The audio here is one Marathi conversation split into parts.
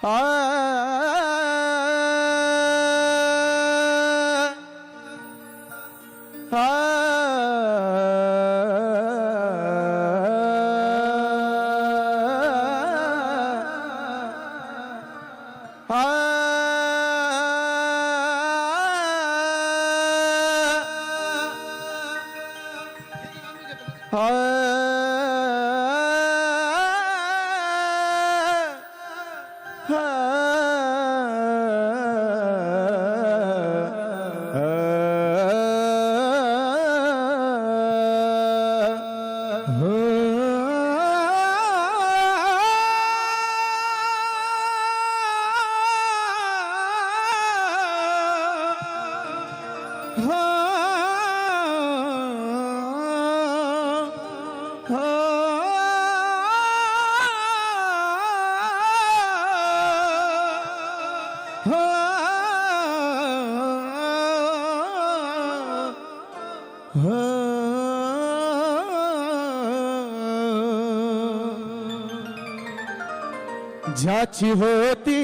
哎！ज्याची होती.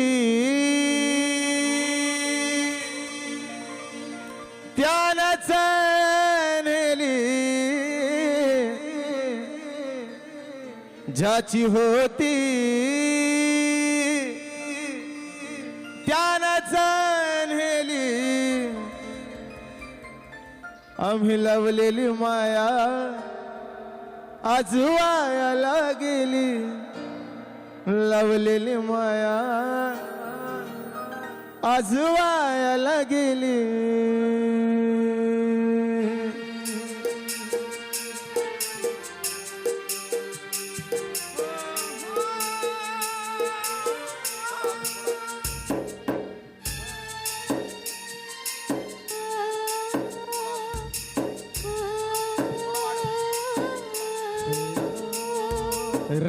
त्यानच नेली. ज्याची होती. त्यानच नेली. आम्ही लवलेली माया आज वायाला गेली. लवलेली माया. आज वायाला गेली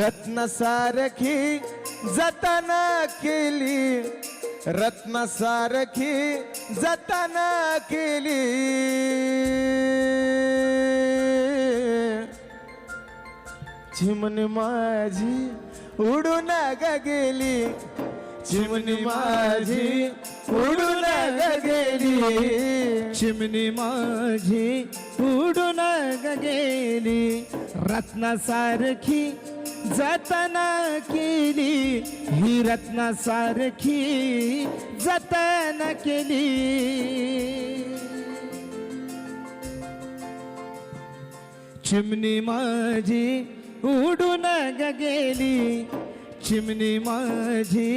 रत्नसारखी जतन केली. रत्नसारखी जतन केली. चिमणी माझी उडून ग गेली. चिमणी माझी उडून ग गेली. चिमणी माझी उडून ग गेली. रत्नासारखी जतन केली ही रत्नासारखी जतन केली. चिमणी माझी उडून ग गेली चिमणी माझी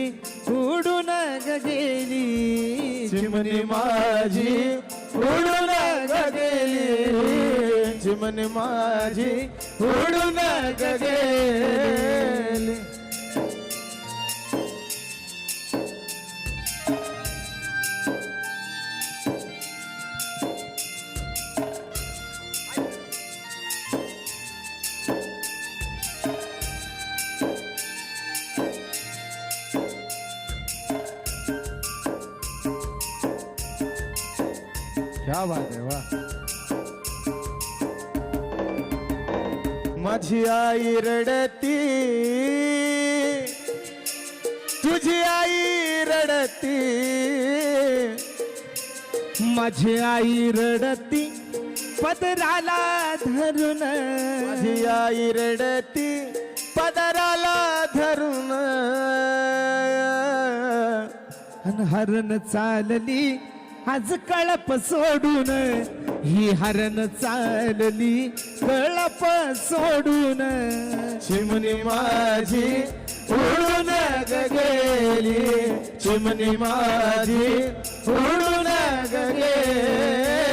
उडून ग गेली. चिमणी माझी उडून ग गेली चिमणी माझी उडून ग क्या बात है वा माझी आई रडती. तुझी आई रडती. माझी आई रडती. पदराला धरून. माझी आई रडती. पदराला धरून. हरण चालली. आज कळप सोडून ही हरण चालली. कळप सोडून चिमणी माझी उडून ग गेली चिमणी माझी उडून ग गेली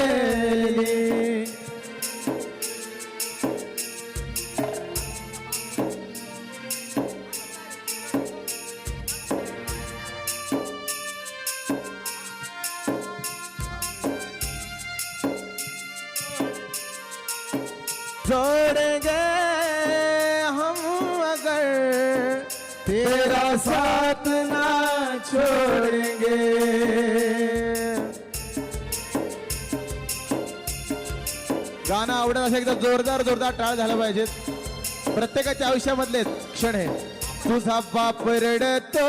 साथ ना छोड़ेंगे। गाणं आवडत असेल एकदा जोरदार जोरदार टाळ झाला पाहिजेत. प्रत्येकाच्या आयुष्यामधले क्षण आहे तुझा बाप रडतो.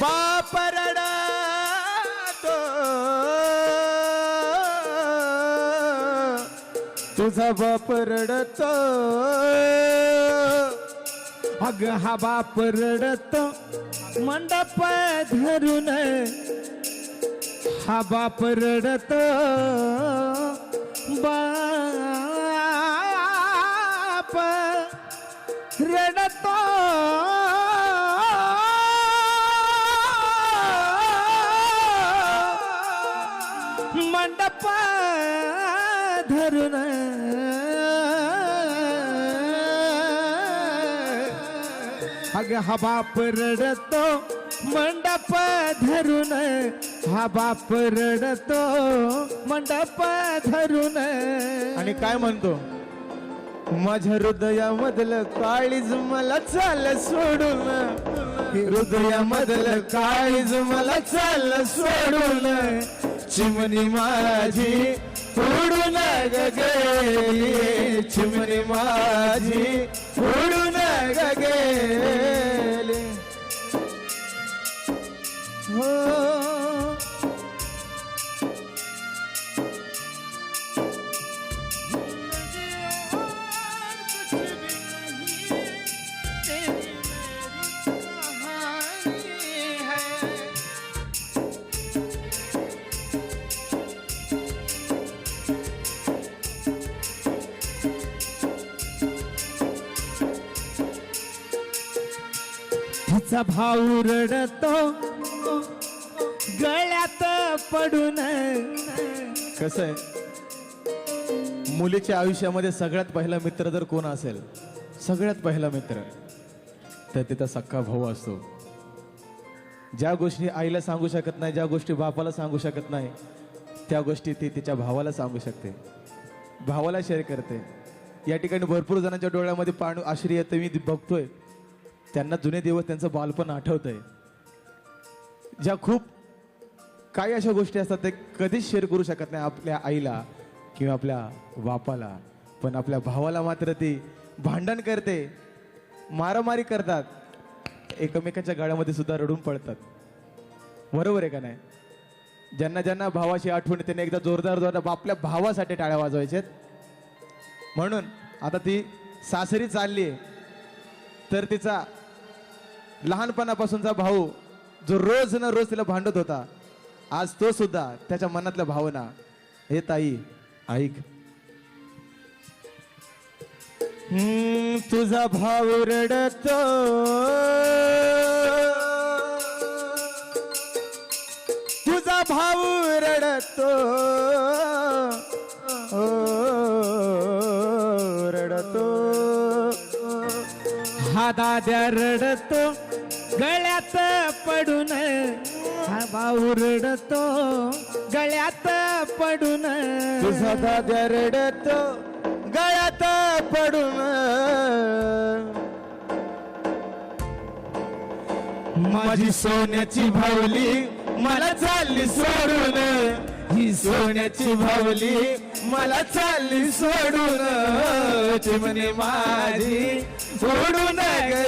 बाप रडतो. तुझा बाप रडतो. अग हा बाप रडतो मंडप धरून हा बाप रडतो बाप रडतो. मंडप धरून अग हा बाप रडतो मंडप धरून हा बाप रडतो मंडप धरून. आणि काय म्हणतो? माझ्या हृदयामधलं काळीज मला चाल सोडून. हृदयामधलं काळीज मला चाल सोडून. चिमणी माझी सोडून ग चिमणी माझी. सोडून गे. तिचा भाऊ रडतो. गळ्यात पडून. कसं आहे? मुलीच्या आयुष्यामध्ये सगळ्यात पहिला मित्र जर कोण असेल सगळ्यात पहिला मित्र तर तिचा सख्खा भाऊ असतो. ज्या गोष्टी आईला सांगू शकत नाही ज्या गोष्टी बापाला सांगू शकत नाही त्या गोष्टी ती तिच्या भावाला सांगू शकते. भावाला शेअर करते. या ठिकाणी भरपूर जणांच्या डोळ्यामध्ये पाणी आश्रय येतं मी बघतोय. त्यांना जुने दिवस त्यांचं बालपण आठवतंय. ज्या खूप काही अशा गोष्टी असतात ते कधीच शेअर करू शकत नाही आपल्या आईला किंवा आपल्या बापाला. पण आपल्या भावाला मात्र ती भांडण करते मारामारी करतात. एकमेकांच्या गाड्यामध्ये सुद्धा रडून पडतात. बरोबर आहे का नाही? ज्यांना ज्यांना भावाची आठवण त्यांनी एकदा जोरदार जोरदार आपल्या भावासाठी टाळ्या वाजवायच्यात म्हणून आता ती सासरी चालली आहे तर तिचा लहानपणापासूनचा भाऊ जो रोज ना रोज तिला भांडत होता आज तो सुद्धा त्याच्या मनातल्या भावना. हे ताई ऐक. तुझा भाऊ रडतो. तुझा भाऊ रडतो. रडतो. हा दाद्या रडतो. गळ्यात पडून हा भाऊ रडतो गळ्यात पडून. तुझा दाद्या रडतो गळ्यात पडून. माझी सोन्याची भावली मला चालली सोडून. ही सोन्याची भावली मला चालली सोडून. चिमणी माझी सोडून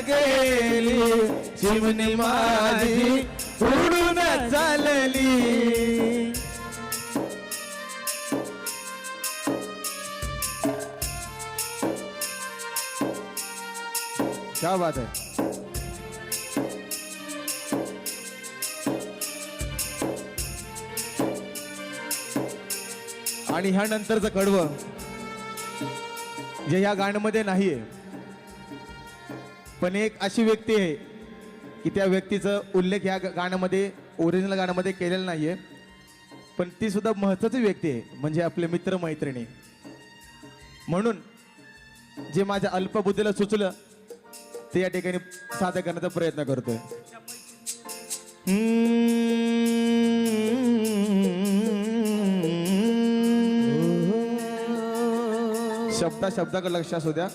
गेली चिमणी माझी सोडून चालली. क्या बात है? आणि ह्या नंतरचं कडवं जे ह्या गाण्यामध्ये नाहीये. पण एक अशी व्यक्ती आहे की त्या व्यक्तीचा उल्लेख ह्या गाण्यामध्ये ओरिजिनल गाण्यामध्ये केलेला आहे पण ती सुद्धा महत्वाची व्यक्ती आहे म्हणजे आपले मित्र मैत्रिणी म्हणून जे माझ्या अल्पबुद्धीला सुचलं ते या ठिकाणी साध्य करण्याचा प्रयत्न करतोय. शब्दा शब्दाकडे लक्ष असू द्या.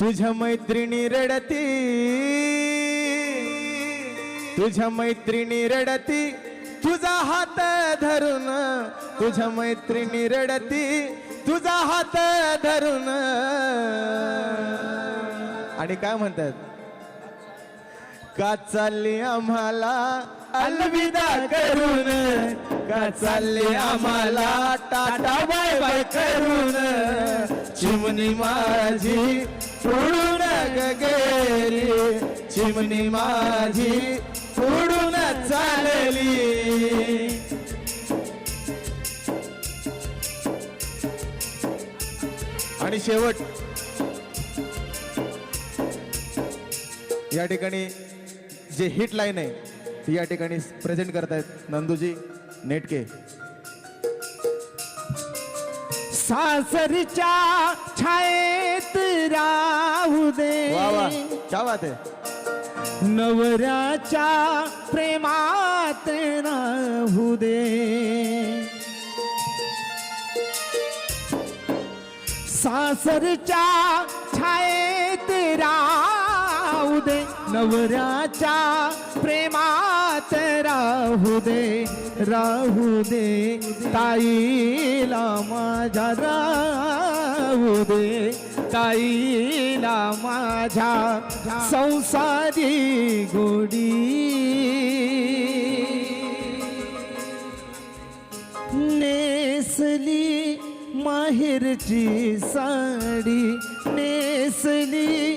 तुझ्या मैत्रिणी रडती. तुझ्या मैत्रिणी रडती. तुझा हात धरून तुझ्या मैत्रिणी रडती. तुझा हात धरून. आणि काय म्हणतात? का चालली आम्हाला अलविदा करून का आम्हाला टाटा बाय बाय करून? चिमणी माझी फोडून गेली. चिमणी माझी उडून चालली. आणि शेवट या ठिकाणी जे हिट लाईन आहे ती या ठिकाणी प्रेझेंट करतायत नंदूजी नेटके. सासरच्या छायेत राहू दे. वा वा. क्या बात आहे. नवऱ्याच्या प्रेमात राहू दे. सासरच्या छायेत राहू दे नवऱ्याच्या प्रेमात राहू दे राहू दे. ताईला माझ्या राहू दे. ताईला माझ्या संसारी गोडी. नेसली माहेरची साडी नेसली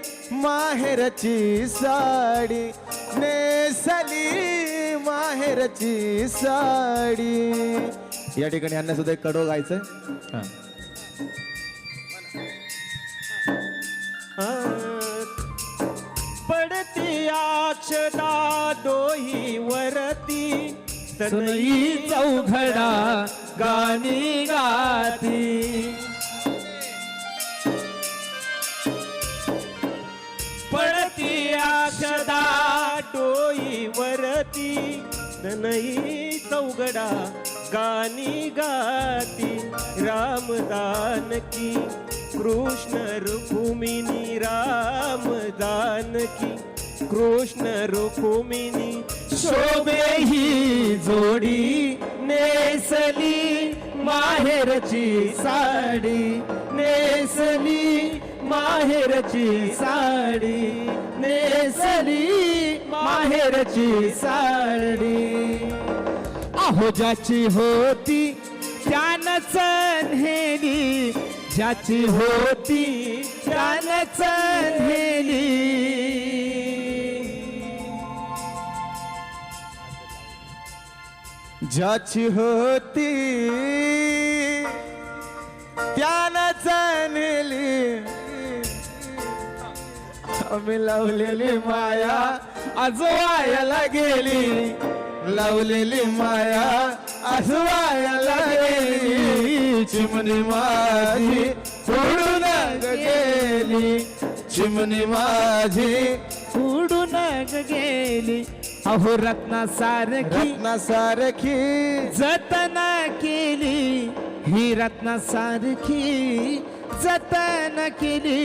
माहेरची साडी नेसली माहेरची साडी. या ठिकाणी यांना सुद्धा एक कडो गायचंय हा. पडती अक्षदा डोही वरती सनई चौघडा गाणी गाती. नाही चौगडा गाणी गाती रामदान की कृष्ण रुक्मिणी रामदान की कृष्ण रुक्मिणी शोभे ही जोडी नेसली माहेरची साडी. नेसली माहेरची साडी नेसली माहेरची साडी अहो ज्याची होती त्यानंच नेली ज्याची होती त्यानंच नेली ज्याची होती त्यानं जाणली आम्ही लावलेली माया आजवायला गेली लावलेली माया आजवायला गेली. चिमणी माझी सोडून गेली. चिमणी माझी उडून ग गेली. अहो रत्ना सारखी रत्नासारखी जतन केली. ही रत्ना सारखी जतन केली.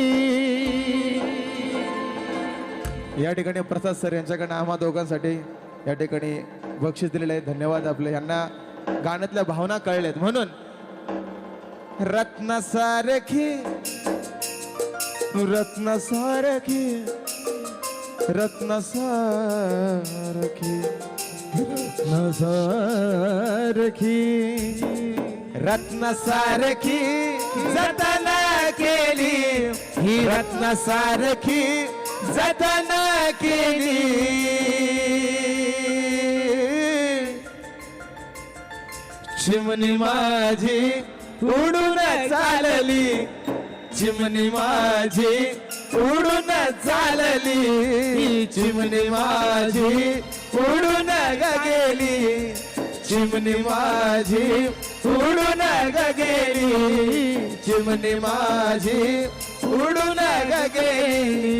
या ठिकाणी प्रसाद सर यांच्याकडनं आम्हा दोघांसाठी या ठिकाणी बक्षीस दिलेले आहे. धन्यवाद आपले. यांना गाण्यातल्या भावना कळल्यात. म्हणून रत्नासारखी रत्नासारखी रत्न सारखी रत्नासारखी जतन केली. ही रत्नासारखी जतन केली. चिमणी माझी उडून चालली. चिमणी माझी उडून चालली. चिमणी माझी उडून गेली. चिमणी माझी उडून गेली. चिमणी माझी उडून गेली.